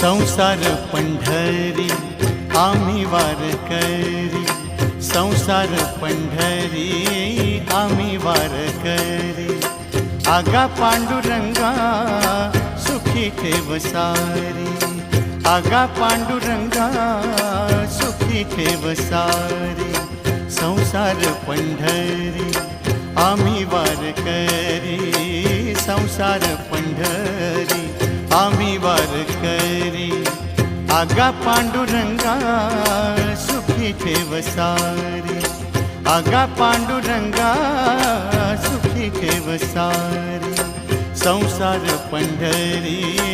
संसार पंढरी, आम्ही वार करी. संसार पंढरी, आम्ही वार करी. आगा पांडुरंगा, सुखी ठेव सारी. आगा पांडुरंगा, सुखी ठेव सारी. संसार पंढरी, आम्ही वार करी. संसार पंढरी, आम्ही वार करी. आगा पांडुरंगा सुखी थे सारी। आगा पांडुरंगा सुखी थे सारी। संसार करी